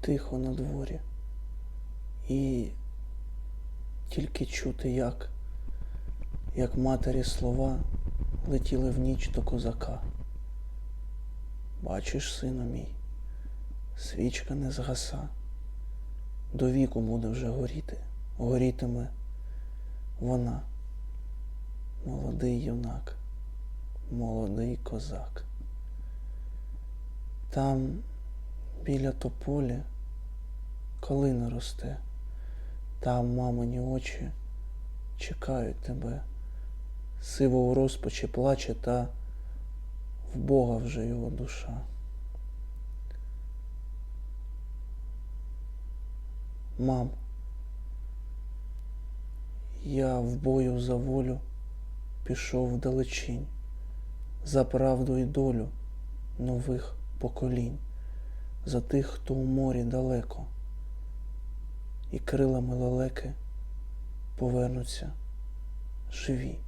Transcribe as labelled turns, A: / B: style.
A: тихо на дворі. І тільки чути, як, як матері слова летіли в ніч до козака. Бачиш, сину мій, свічка не згаса, до віку буде вже горіти, горітиме вона, молодий юнак, молодий козак. Там біля тополі калина росте, там мамині очі чекають тебе, сиво у розпачі плаче та в Бога вже його душа. Мам, я в бою за волю пішов вдалечінь, за правду і долю нових поколінь, за тих, хто у морі далеко, і крилами лелеки повернуться живі.